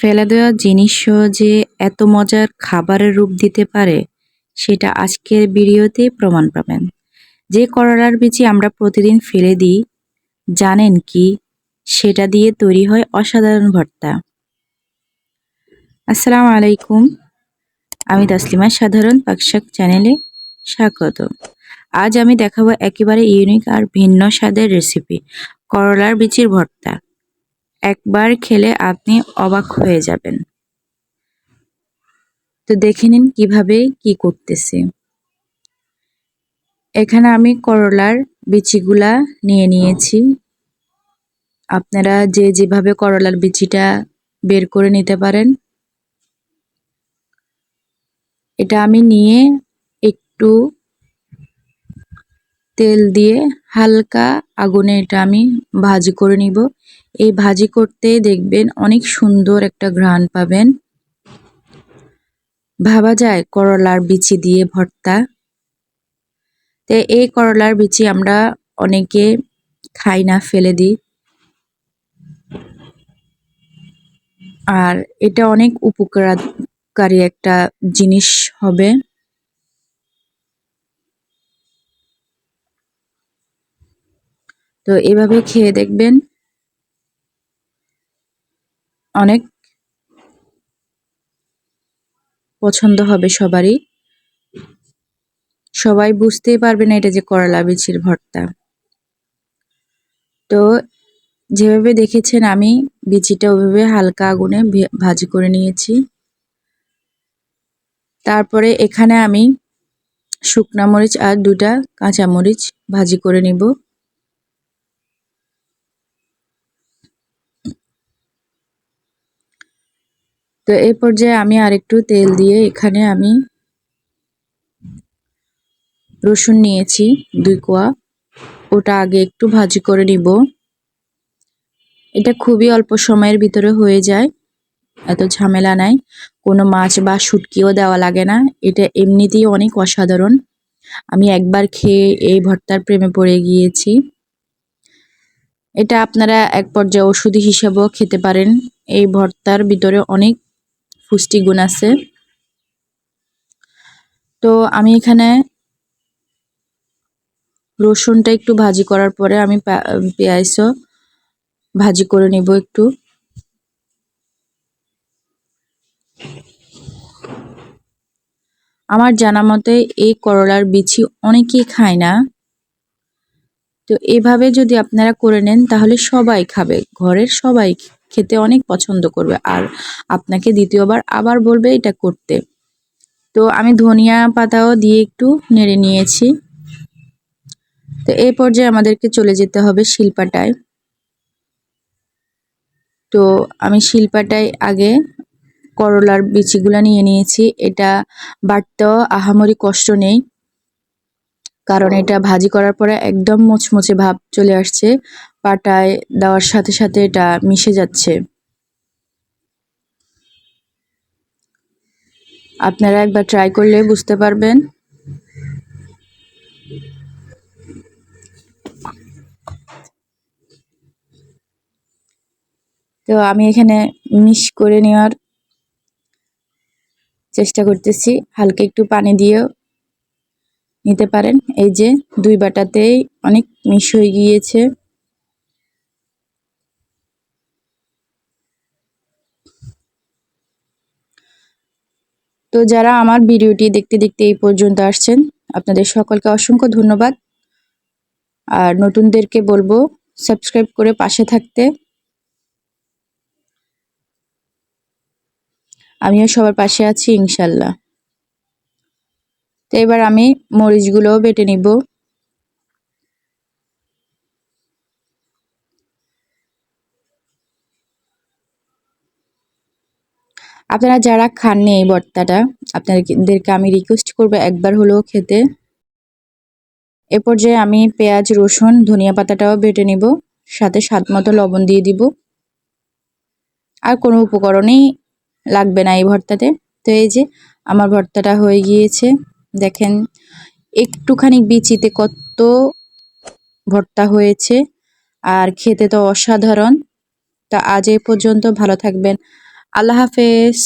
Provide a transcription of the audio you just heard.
ফেলে দেওয়া জিনিসও যে এত মজার খাবারের রূপ দিতে পারে, সেটা আজকের ভিডিওতে প্রমাণ পাবেন। যে করলার বিচি আমরা প্রতিদিন ফেলে দিই, জানেন কি? সেটা দিয়ে তৈরি হয় অসাধারণ ভর্তা। আসসালামু আলাইকুম। আমি তাসলিমা, সাধারণ পাকশাক চ্যানেলে স্বাগত। আজ আমি দেখাবো একেবারে ইউনিক আর ভিন্ন স্বাদের রেসিপি, করলার বিচির ভর্তা। একবার খেলে আপনি অবাক হয়ে যাবেন। তো দেখে নিন কীভাবে কি করতেছি। এখানে আমি করলার বিচিগুলা নিয়ে নিয়েছি। আপনারা যে যেভাবে করলার বিচিটা বের করে নিতে পারেন। এটা আমি নিয়ে একটু তেল দিয়ে হালকা আগুনে এটা আমি ভাজি করে নিব। এই ভাজি করতে দেখবেন অনেক সুন্দর একটা ঘ্রাণ পাবেন। ভাবা যায় করলার বিচি দিয়ে ভর্তা। তো এই করলার বিচি আমরা অনেকে খাই না, ফেলে দিই। আর এটা অনেক উপকারী একটা জিনিস হবে। তো এভাবে খেয়ে দেখবেন অনেক পছন্দ হবে সবারই। সবাই বুঝতেই পারবে না এটা যে করলা বিচির ভর্তা। তো যেভাবে দেখেছেন আমি বিচিটা ওইভাবে হালকা আগুনে ভাজি করে নিয়েছি। তারপরে এখানে আমি শুকনা মরিচ আর দুটা কাঁচা মরিচ ভাজি করে নিব। তো এই পর্যায়ে আমি আরেকটু তেল দিয়ে এখানে আমি রসুন নিয়েছি, দুই কোয়া। ওটা আগে একটু ভাজি করে নিব। এটা খুবই অল্প সময়ের ভিতরে হয়ে যায়, এত ঝামেলা নাই। কোনো মাছ বা শুটকিও দেওয়া লাগে না। এটা এমনিতেই অনেক অসাধারণ। আমি একবার খেয়ে এই ভর্তার প্রেমে পড়ে গিয়েছি। এটা আপনারা এক পর্যায়ে ওষুধি হিসাবেও খেতে পারেন। এই ভর্তার ভিতরে অনেক পুষ্টিগুণ আছে। তো আমি এখানে রসুনটা একটু ভাজি করার পরে আমি পেঁয়াজও ভাজি করে নিব একটু। আমার জানা মতে এই করলার বিচি অনেকেই খায় না। তো এভাবে যদি আপনারা করে নেন তাহলে সবাই খাবে, ঘরের সবাই খেতে অনেক পছন্দ করবে। আর আপনাকে দ্বিতীয়বার আবার বলবে এটা করতে। তো আমি ধনিয়া পাতাও দিয়ে একটু নেড়ে নিয়েছি। তো এই পর্যায়ে আমাদেরকে চলে যেতে হবে শিলপাটায়। তো আমি শিলপাটায় আগে করলার বিচিগুলা নিয়ে নিয়েছি। এটা বাটতেও আহামরি কষ্ট নেই। কারণ এটা ভাজি করার পরে একদম মুচমুচে ভাব চলে আসছে। পাটায় দেওয়ার সাথে সাথে এটা মিশে যাচ্ছে। আপনারা একবার ট্রাই করলে বুঝতে পারবেন। তো আমি এখানে মিশ করে নেওয়ার চেষ্টা করতেছি। হালকা একটু পানি দিয়েও নিতে পারেন। এই যে দুই বাটাতেই অনেক মিশ হয়ে গিয়েছে। তো যারা আমার ভিডিওটি দেখতে দেখতে এই পর্যন্ত আসছেন, আপনাদের সকলকে অসংখ্য ধন্যবাদ। আর নতুনদেরকে বলব, সাবস্ক্রাইব করে পাশে থাকতে। আমিও সবার পাশে আছি, ইনশাল্লাহ। তো এবার আমি মরিচগুলোও বেটে নিব। আপনারা যারা খাননি এই ভর্তাটা আপনাদেরকে আমি রিকোয়েস্ট করব একবার হলেও খেতে। এ পর্যায়ে আমি পেঁয়াজ, রসুন, ধনিয়া পাতাটাও বেটে নিব, সাথে স্বাদ মতো লবণ দিয়ে দিব। আর কোনো উপকরণই লাগবে না এই ভর্তাতে। তো এই যে আমার ভর্তাটা হয়ে গিয়েছে, দেখেন একটুখানি বিচিতে কত ভর্তা হয়েছে, আর খেতে তো অসাধারণ। তা আজ এ পর্যন্ত ভালো থাকবেন। আল্লাহ হাফেজ।